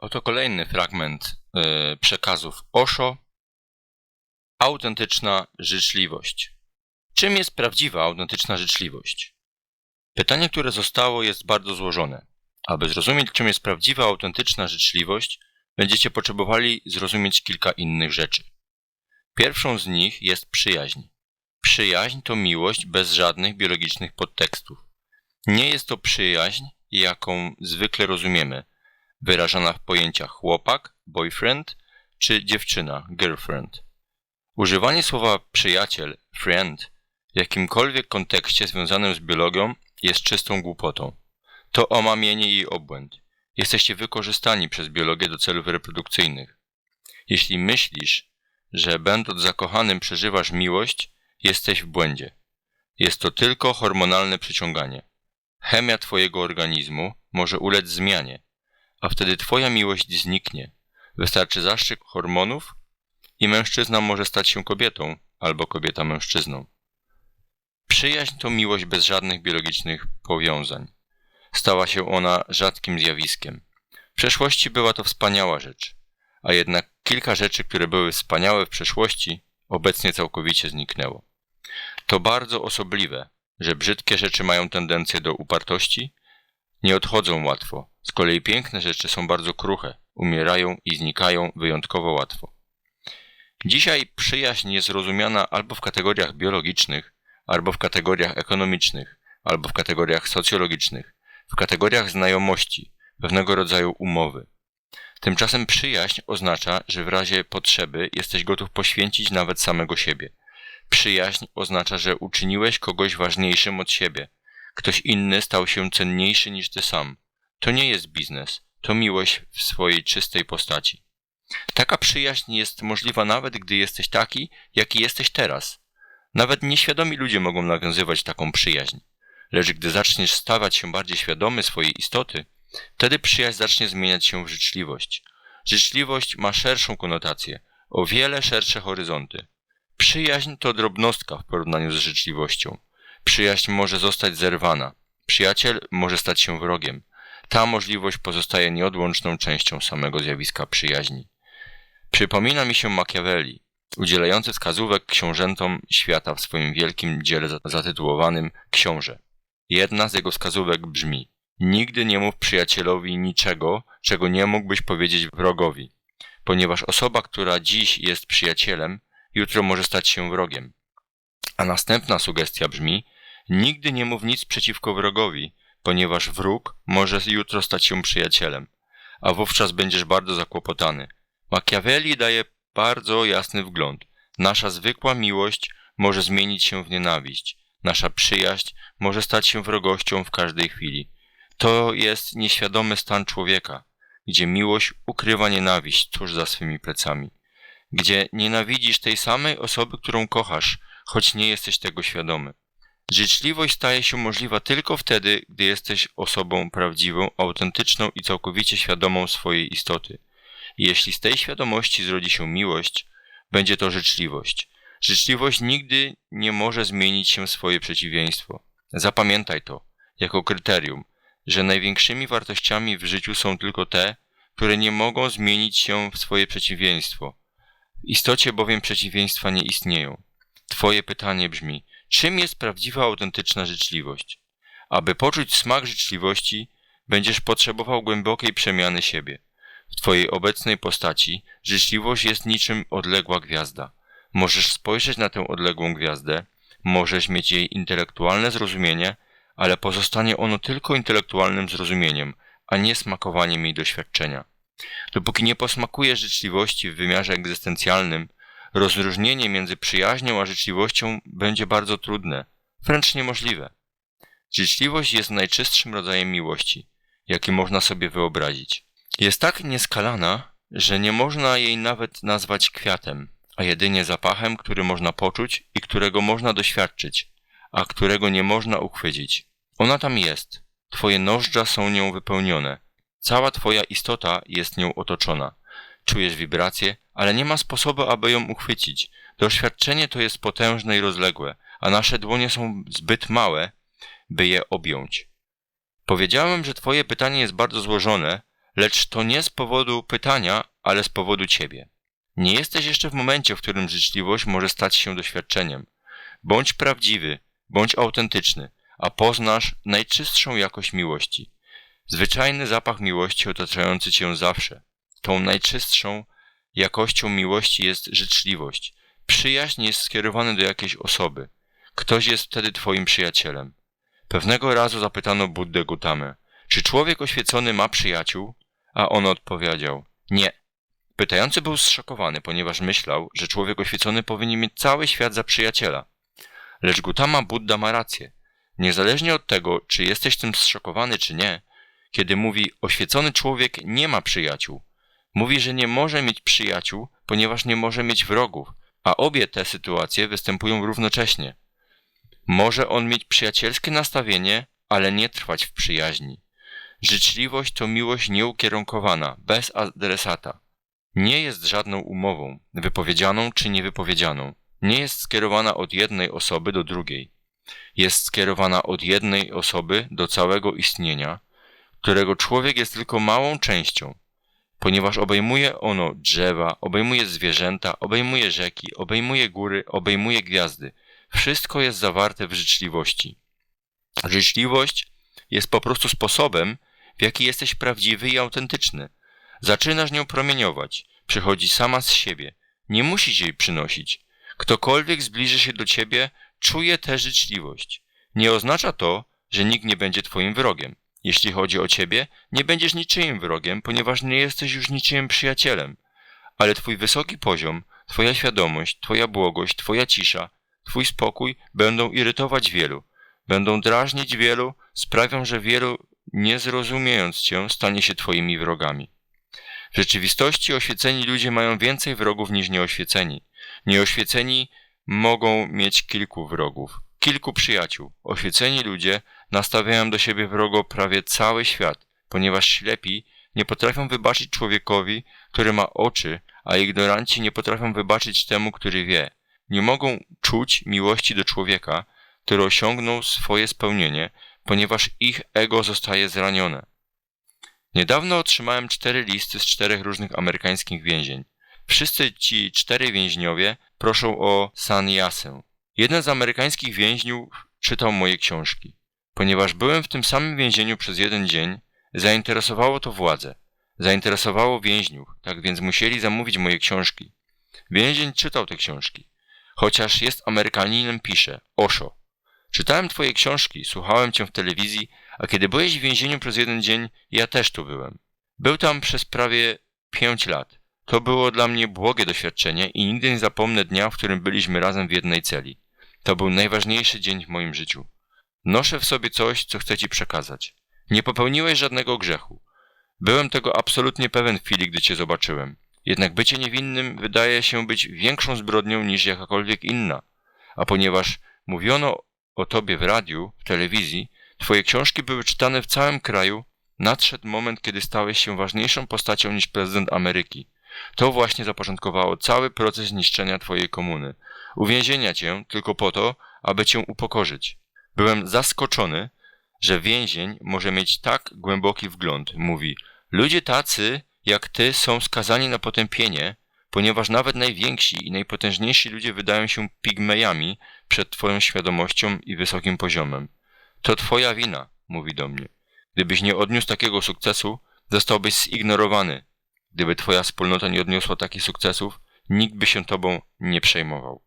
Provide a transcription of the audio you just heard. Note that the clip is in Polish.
Oto kolejny fragment y, przekazów Osho. Autentyczna życzliwość. Czym jest prawdziwa autentyczna życzliwość? Pytanie, które zostało, jest bardzo złożone. Aby zrozumieć, czym jest prawdziwa autentyczna życzliwość, będziecie potrzebowali zrozumieć kilka innych rzeczy. Pierwszą z nich jest przyjaźń. Przyjaźń to miłość bez żadnych biologicznych podtekstów. Nie jest to przyjaźń, jaką zwykle rozumiemy, wyrażana w pojęciach chłopak, boyfriend czy dziewczyna, girlfriend. Używanie słowa przyjaciel, friend, w jakimkolwiek kontekście związanym z biologią jest czystą głupotą. To omamienie i obłęd. Jesteście wykorzystani przez biologię do celów reprodukcyjnych. Jeśli myślisz, że będąc zakochanym przeżywasz miłość, jesteś w błędzie. Jest to tylko hormonalne przyciąganie. Chemia twojego organizmu może ulec zmianie, a wtedy twoja miłość zniknie. Wystarczy zastrzyk hormonów i mężczyzna może stać się kobietą, albo kobieta mężczyzną. Przyjaźń to miłość bez żadnych biologicznych powiązań. Stała się ona rzadkim zjawiskiem. W przeszłości była to wspaniała rzecz, a jednak kilka rzeczy, które były wspaniałe w przeszłości, obecnie całkowicie zniknęło. To bardzo osobliwe, że brzydkie rzeczy mają tendencję do upartości, nie odchodzą łatwo, z kolei piękne rzeczy są bardzo kruche, umierają i znikają wyjątkowo łatwo. Dzisiaj przyjaźń jest rozumiana albo w kategoriach biologicznych, albo w kategoriach ekonomicznych, albo w kategoriach socjologicznych, w kategoriach znajomości, pewnego rodzaju umowy. Tymczasem przyjaźń oznacza, że w razie potrzeby jesteś gotów poświęcić nawet samego siebie. Przyjaźń oznacza, że uczyniłeś kogoś ważniejszym od siebie. Ktoś inny stał się cenniejszy niż ty sam. To nie jest biznes, to miłość w swojej czystej postaci. Taka przyjaźń jest możliwa nawet, gdy jesteś taki, jaki jesteś teraz. Nawet nieświadomi ludzie mogą nawiązywać taką przyjaźń. Lecz gdy zaczniesz stawać się bardziej świadomy swojej istoty, wtedy przyjaźń zacznie zmieniać się w życzliwość. Życzliwość ma szerszą konotację, o wiele szersze horyzonty. Przyjaźń to drobnostka w porównaniu z życzliwością. Przyjaźń może zostać zerwana. Przyjaciel może stać się wrogiem. Ta możliwość pozostaje nieodłączną częścią samego zjawiska przyjaźni. Przypomina mi się Machiavelli, udzielający wskazówek książętom świata w swoim wielkim dziele zatytułowanym Książę. Jedna z jego wskazówek brzmi: Nigdy nie mów przyjacielowi niczego, czego nie mógłbyś powiedzieć wrogowi, ponieważ osoba, która dziś jest przyjacielem, jutro może stać się wrogiem. A następna sugestia brzmi: Nigdy nie mów nic przeciwko wrogowi, ponieważ wróg może jutro stać się przyjacielem, a wówczas będziesz bardzo zakłopotany. Machiavelli daje bardzo jasny wgląd. Nasza zwykła miłość może zmienić się w nienawiść. Nasza przyjaźń może stać się wrogością w każdej chwili. To jest nieświadomy stan człowieka, gdzie miłość ukrywa nienawiść tuż za swymi plecami, gdzie nienawidzisz tej samej osoby, którą kochasz, choć nie jesteś tego świadomy. Życzliwość staje się możliwa tylko wtedy, gdy jesteś osobą prawdziwą, autentyczną i całkowicie świadomą swojej istoty. Jeśli z tej świadomości zrodzi się miłość, będzie to życzliwość. Życzliwość nigdy nie może zmienić się w swoje przeciwieństwo. Zapamiętaj to, jako kryterium, że największymi wartościami w życiu są tylko te, które nie mogą zmienić się w swoje przeciwieństwo. W istocie bowiem przeciwieństwa nie istnieją. Twoje pytanie brzmi, czym jest prawdziwa, autentyczna życzliwość? Aby poczuć smak życzliwości, będziesz potrzebował głębokiej przemiany siebie. W Twojej obecnej postaci życzliwość jest niczym odległa gwiazda. Możesz spojrzeć na tę odległą gwiazdę, możesz mieć jej intelektualne zrozumienie, ale pozostanie ono tylko intelektualnym zrozumieniem, a nie smakowaniem jej doświadczenia. Dopóki nie posmakujesz życzliwości w wymiarze egzystencjalnym, rozróżnienie między przyjaźnią a życzliwością będzie bardzo trudne, wręcz niemożliwe. Życzliwość jest najczystszym rodzajem miłości, jaki można sobie wyobrazić. Jest tak nieskalana, że nie można jej nawet nazwać kwiatem, a jedynie zapachem, który można poczuć i którego można doświadczyć, a którego nie można uchwycić. Ona tam jest. Twoje nożdża są nią wypełnione. Cała twoja istota jest nią otoczona. Czujesz wibracje, ale nie ma sposobu, aby ją uchwycić. Doświadczenie to jest potężne i rozległe, a nasze dłonie są zbyt małe, by je objąć. Powiedziałem, że twoje pytanie jest bardzo złożone, lecz to nie z powodu pytania, ale z powodu ciebie. Nie jesteś jeszcze w momencie, w którym życzliwość może stać się doświadczeniem. Bądź prawdziwy, bądź autentyczny, a poznasz najczystszą jakość miłości. Zwyczajny zapach miłości otaczający cię zawsze. Tą najczystszą jakością miłości jest życzliwość. Przyjaźń jest skierowana do jakiejś osoby. Ktoś jest wtedy twoim przyjacielem. Pewnego razu zapytano Buddę Gautamę, czy człowiek oświecony ma przyjaciół? A on odpowiedział, nie. Pytający był zszokowany, ponieważ myślał, że człowiek oświecony powinien mieć cały świat za przyjaciela. Lecz Gautama Buddha ma rację. Niezależnie od tego, czy jesteś tym zszokowany, czy nie, kiedy mówi oświecony człowiek nie ma przyjaciół. Mówi, że nie może mieć przyjaciół, ponieważ nie może mieć wrogów, a obie te sytuacje występują równocześnie. Może on mieć przyjacielskie nastawienie, ale nie trwać w przyjaźni. Życzliwość to miłość nieukierunkowana, bez adresata. Nie jest żadną umową, wypowiedzianą czy niewypowiedzianą. Nie jest skierowana od jednej osoby do drugiej. Jest skierowana od jednej osoby do całego istnienia, którego człowiek jest tylko małą częścią, ponieważ obejmuje ono drzewa, obejmuje zwierzęta, obejmuje rzeki, obejmuje góry, obejmuje gwiazdy. Wszystko jest zawarte w życzliwości. Życzliwość jest po prostu sposobem, w jaki jesteś prawdziwy i autentyczny. Zaczynasz nią promieniować, przychodzi sama z siebie. Nie musisz jej przynosić. Ktokolwiek zbliży się do ciebie, czuje tę życzliwość. Nie oznacza to, że nikt nie będzie twoim wrogiem. Jeśli chodzi o ciebie, nie będziesz niczyim wrogiem, ponieważ nie jesteś już niczyim przyjacielem. Ale twój wysoki poziom, twoja świadomość, twoja błogość, twoja cisza, twój spokój będą irytować wielu. Będą drażnić wielu, sprawią, że wielu, nie zrozumiejąc cię, stanie się twoimi wrogami. W rzeczywistości oświeceni ludzie mają więcej wrogów niż nieoświeceni. Nieoświeceni mogą mieć kilku wrogów, kilku przyjaciół. Oświeceni ludzie nastawiają do siebie wrogo prawie cały świat, ponieważ ślepi nie potrafią wybaczyć człowiekowi, który ma oczy, a ignoranci nie potrafią wybaczyć temu, który wie. Nie mogą czuć miłości do człowieka, który osiągnął swoje spełnienie, ponieważ ich ego zostaje zranione. Niedawno otrzymałem cztery listy z czterech różnych amerykańskich więzień. Wszyscy ci cztery więźniowie proszą o sannyasę. Jeden z amerykańskich więźniów czytał moje książki. Ponieważ byłem w tym samym więzieniu przez jeden dzień, zainteresowało to władze. Zainteresowało więźniów, tak więc musieli zamówić moje książki. Więzień czytał te książki. Chociaż jest Amerykaninem, pisze Osho. Czytałem twoje książki, słuchałem cię w telewizji, a kiedy byłeś w więzieniu przez jeden dzień, ja też tu byłem. Był tam przez prawie pięć lat. To było dla mnie błogie doświadczenie i nigdy nie zapomnę dnia, w którym byliśmy razem w jednej celi. To był najważniejszy dzień w moim życiu. Noszę w sobie coś, co chcę ci przekazać. Nie popełniłeś żadnego grzechu. Byłem tego absolutnie pewien w chwili, gdy cię zobaczyłem. Jednak bycie niewinnym wydaje się być większą zbrodnią niż jakakolwiek inna. A ponieważ mówiono o tobie w radiu, w telewizji, twoje książki były czytane w całym kraju, nadszedł moment, kiedy stałeś się ważniejszą postacią niż prezydent Ameryki. To właśnie zapoczątkowało cały proces niszczenia twojej komuny. Uwięzienia cię tylko po to, aby cię upokorzyć. Byłem zaskoczony, że więzień może mieć tak głęboki wgląd. Mówi, ludzie tacy jak ty są skazani na potępienie, ponieważ nawet najwięksi i najpotężniejsi ludzie wydają się pigmejami przed twoją świadomością i wysokim poziomem. To twoja wina, mówi do mnie. Gdybyś nie odniósł takiego sukcesu, zostałbyś zignorowany. Gdyby twoja wspólnota nie odniosła takich sukcesów, nikt by się tobą nie przejmował.